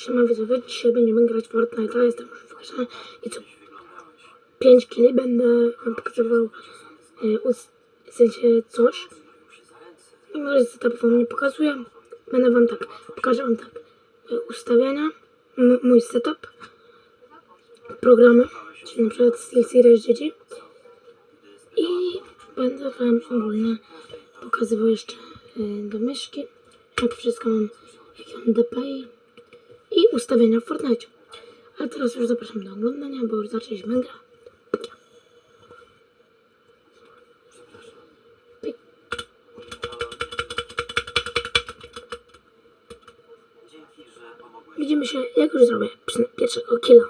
Siema widzowie, dzisiaj będziemy grać w Fortnite'a, jestem już wygrany i co? 5 kili będę wam pokazywał e, w sensie coś. Mimo, że setup wam nie pokazuję, będę wam tak, pokażę wam tak e, ustawienia, mój setup, programy, czyli na przykład SteelSeries dzieci. I będę wam ogólnie pokazywał jeszcze e, do myszki, jak wszystko mam, jakie mam DPI i ustawienia w Fortnite. Ale teraz już zapraszam do oglądania, bo już zaczęliśmy. Pyk. Widzimy się, jak już zrobię pierwszego killa.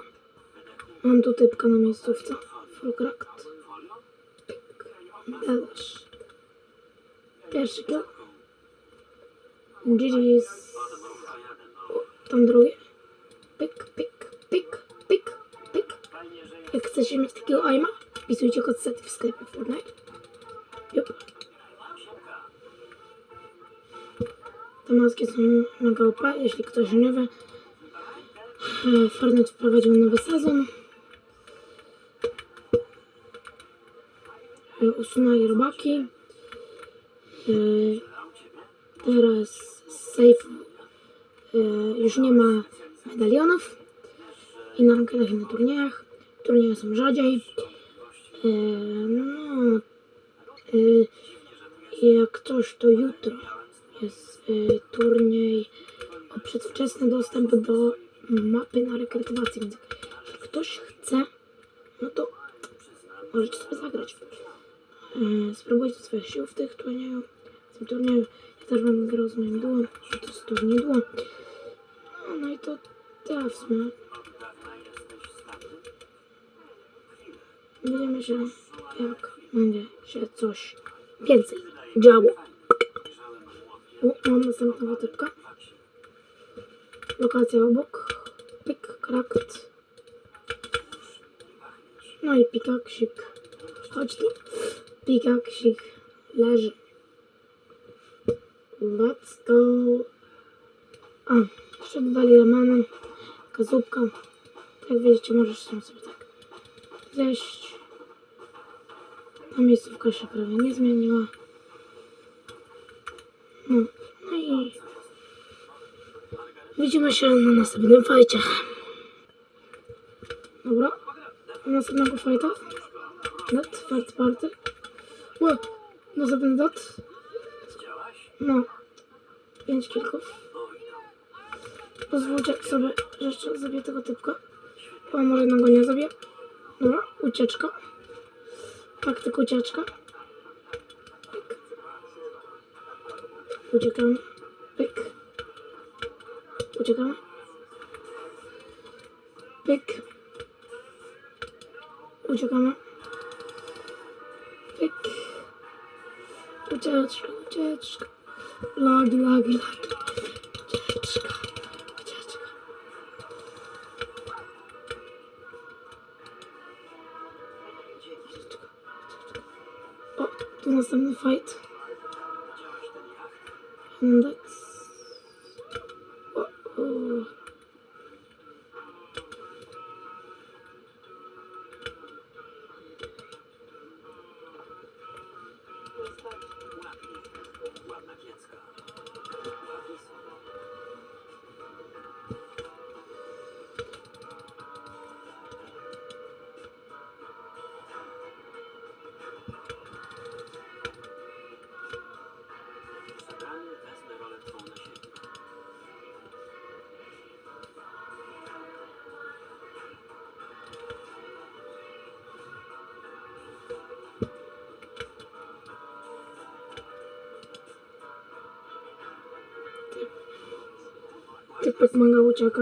Mam tu typka na miejscówce. Full cracked. Pierwszy kill. GG's. Tam drugie. Pyk, pyk, pyk, pyk, pyk. Jak chcecie mieć takiego aima, wpisujcie kod sety w sklepie Fortnite. Jup. Te maski są mega OP, jeśli ktoś nie wie. e, Fortnite wprowadził nowy sezon. E, Usunęli robaki. E, Teraz safe już nie ma medalionów i na rankedach i na turniejach. Turnieje są rzadziej. E, no, e, jak coś to jutro jest turniej o przedwczesny dostęp do mapy na rekrutację, więc jak ktoś chce, no to możecie sobie zagrać. Spróbujcie swoich sił w tych turnieju, w tym turnieju. Ja też będę grał z moim bo to jest turniej duo. No, no i to tyle w sumie. Widzimy się, jak będzie się coś więcej działo. O, mam następnego typka. Lokacja obok. Pik, krakt. No i pikaksik. Chodź tu. Pikaksik leży. Let's go. A, jeszcze dodali ramanem. Taka zupka. Jak widzicie, możesz sobie tak zjeść. Ta miejscówka się prawie nie zmieniła. No, no i widzimy się na następnym fajcie. Dobra, następnego fajta. Dat, first party. Ło, następny dat. No, pięć kilków. Pozwólcie sobie, że jeszcze zabiję tego typka. Chyba może jednego nie zabiję. Dobra, ucieczka. Taktyk ucieczka. Pyk. Uciekamy. Pyk. Uciekamy. Pyk. Uciekamy. Pyk. Ucieczka, ucieczka. Lagi, lagi, lagi. Ucieczka. O, tu następny fight. Index. Typek manga ucieka.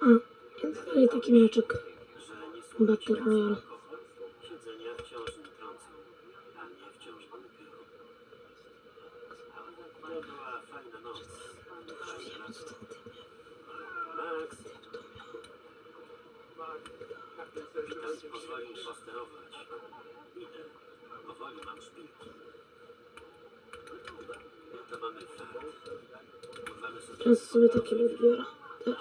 A, jest tutaj taki mieczek. Battle Royale. Max, pozwolił posterować. Możemy sobie takie odbiorę też.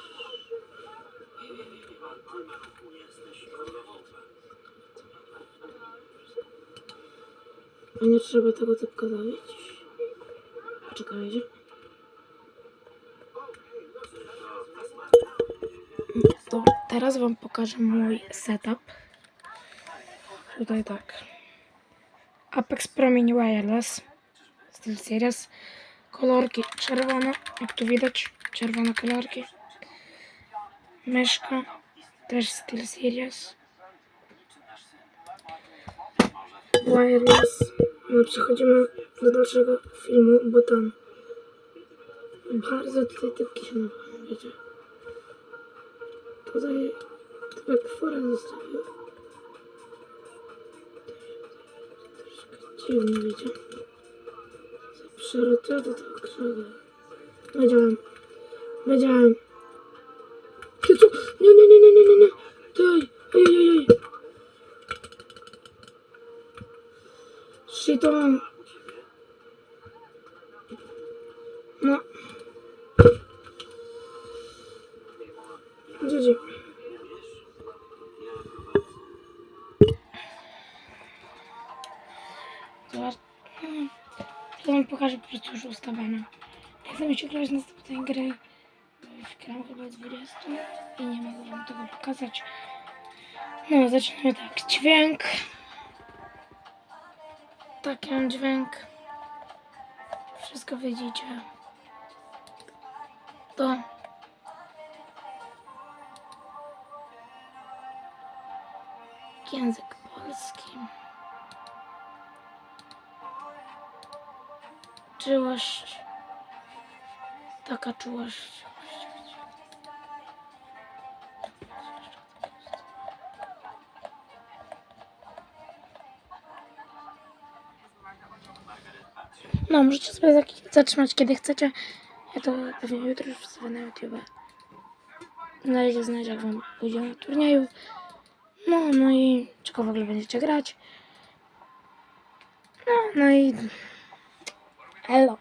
A nie trzeba tego typka zabić. Teraz wam pokażę mój setup. Tutaj tak. Apex Pro Mini Wireless. Steel Series. Kolorki czerwone. Jak tu widać, czerwone kolorki. Myszka. Też Steel Series. Wireless. No, przechodzimy do dalszego filmu, bo tam bardzo tutaj typki się napają, wiecie. Tutaj typek forę zostawił. Troszkę dziwnie, wiecie. Przerotuję do tego krzaga. Wiedziałem. Wiedziałem. Ty co? Nie, nie, nie, nie, nie, pokażę po prostu już ustawione. Jak się grać następnej gry, bo już gram chyba 20 i nie mogę wam tego pokazać. No, zaczynamy tak. Dźwięk. Taki mam dźwięk. Wszystko widzicie. To. Język polski. Czułość. Taka czułość. No, możecie sobie zatrzymać kiedy chcecie. Ja to pewnie jutro już wstawię na YouTube. Dajcie znać, jak wam pójdzie na turnieju. No, no i czego w ogóle będziecie grać. No, no i... Elo.